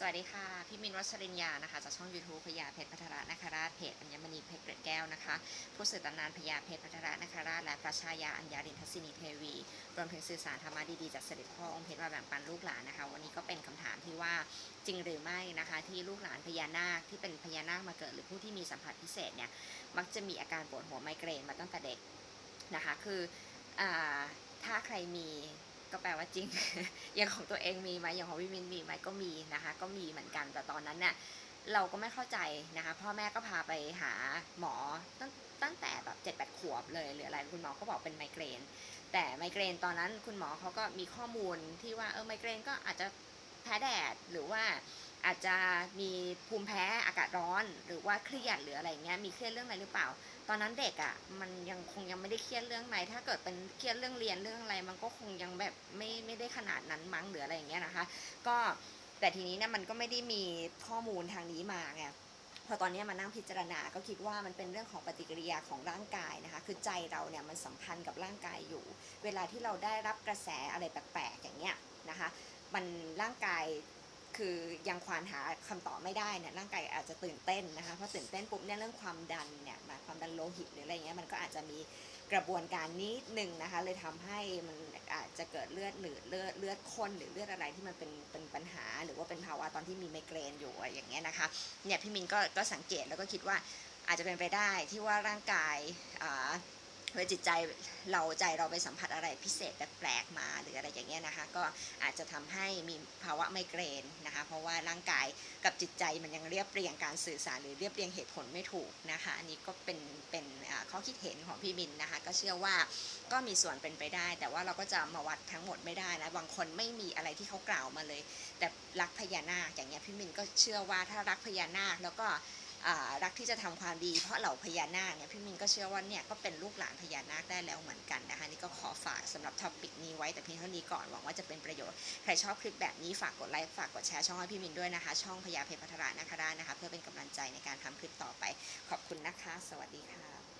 สวัสดีค่ะ พี่มินวัชรินยานะคะจากช่อง YouTube พญาเพชรพัทระนคราชเพจอัญมณีเพชรเกร็ดแก้วนะคะ ผู้สื่อตำนานพญาเพชรพัทระนคราชและพระชายาอัญญารินทศินีเทวีรวมถึงสื่อสารธรรมะดีๆจากเสด็จพ่อองค์เพชรมาแบ่งปันลูกหลานนะคะ วันนี้ก็เป็นคำถามที่ว่าจริงหรือไม่นะคะที่ลูกหลานพญานาคที่เป็นพญานาคมาเกิด หรือผู้ที่มีสัมผัสพิเศษเนี่ยมักจะมีอาการปวดหัวไมเกรนมาตั้งแต่เด็กนะคะ คืออถ้าใครมี ก็แปลว่าจริง อย่างของตัวเองมีไหมอย่างของพี่มินมีไหมก็มีนะคะ ก็มีเหมือนกันแต่ตอนนั้นเนี่ยเราก็ไม่เข้าใจนะคะ พ่อแม่ก็พาไปหาหมอตั้งตั้งแต่แบบเจ็ดแปดขวบเลยหรืออะไรคุณหมอก็บอกเป็นไมเกรน แต่ไมเกรนตอนนั้นคุณหมอเขาก็มีข้อมูลที่ว่าเออไมเกรนก็อาจจะแพ้แดดหรือว่า อาจจะมีภูมิแพ้อากาศร้อน หรือว่าเครียดหรืออะไรเงี้ยมีเครียดเรื่องอะไรหรือเปล่า ตอนนั้นเด็กอะ่ะมันยังคงยังไม่ได้เครียดเรื่องไหนถ้าเกิดเป็นเครียดเรื่องเรียนเรื่องอะไร มันก็คงยังแบบไม่ไม่ได้ขนาดนั้นมั้งหรืออะไรอย่างเงี้ยนะคะ ก็แต่ทีนี้เนี่ยมันก็ไม่ได้มีข้อมูลทางนี้มาไงพอตอนนี้มานั่งพิจารณาก็คิดว่ามันเป็นเรื่องของปฏิกิริยาของร่างกายนะคะ คือใจเราเนี่ยมันสัมพันธ์กับร่างกายอยู่ เวลาที่เราได้รับกระแสอะไรแปลกๆอย่างเงี้ยนะคะ มันร่างกาย คือยังควานหาคำตอบไม่ได้เนี่ยร่างกายอาจจะตื่นเต้นนะคะพอตื่นเต้นปุ๊บเนี่ยเรื่องความดันเนี่ยมาความดันโลหิตหรืออะไรเงี้ยมันก็อาจจะมีกระบวนการนิดหนึ่งนะคะเลยทำให้มันอาจจะเกิดเลือดหรือเลือดเลือดข้นหรือเลือดอะไรที่มันเป็นเป็นปัญหา หรือว่าเป็นภาวะตอนที่มีไมเกรนอยู่อะไรอย่างเงี้ยนะคะเนี่ยพี่มินก็ก็สังเกตแล้วก็คิดว่าอาจจะเป็นไปได้ที่ว่าร่างกายอ่า เพื่อจิตใจเราใจเราไปสัมผัสอะไรพิเศษแปลกๆมา หรืออะไรอย่างเงี้ยนะคะ ก็อาจจะทำให้มีภาวะไมเกรนนะคะ เพราะว่าร่างกายกับจิตใจมันยังเรียบเรียงการสื่อสารหรือเรียบเรียงเหตุผลไม่ถูกนะคะ อันนี้ก็เป็นเป็นข้อคิดเห็นของพี่มินนะคะ ก็เชื่อว่าก็มีส่วนเป็นไปได้ แต่ว่าเราก็จะมาวัดทั้งหมดไม่ได้นะบางคนไม่มีอะไรที่เขากล่าวมาเลย แต่รักพญานาคอย่างเงี้ยพี่มินก็เชื่อว่าถ้ารักพญานาคแล้วก็ รักที่จะทำความดี เพราะเหล่าพญานาคเนี่ยพี่มินก็เชื่อว่าเนี่ยก็เป็นลูกหลานพญานาคได้แล้วเหมือนกันนะคะนี่ก็ขอฝากสำหรับท็อปิกนี้ไว้แต่เพียงเท่านี้ก่อนหวังว่าจะเป็นประโยชน์ใครชอบคลิปแบบนี้ฝากกดไลค์ฝากกดแชร์ช่องให้พี่มินด้วยนะคะ ช่องพญาเพชรพัทรานาคราชนะคะ เพื่อเป็นกำลังใจในการทำคลิปต่อไป ขอบคุณนะคะ สวัสดีค่ะ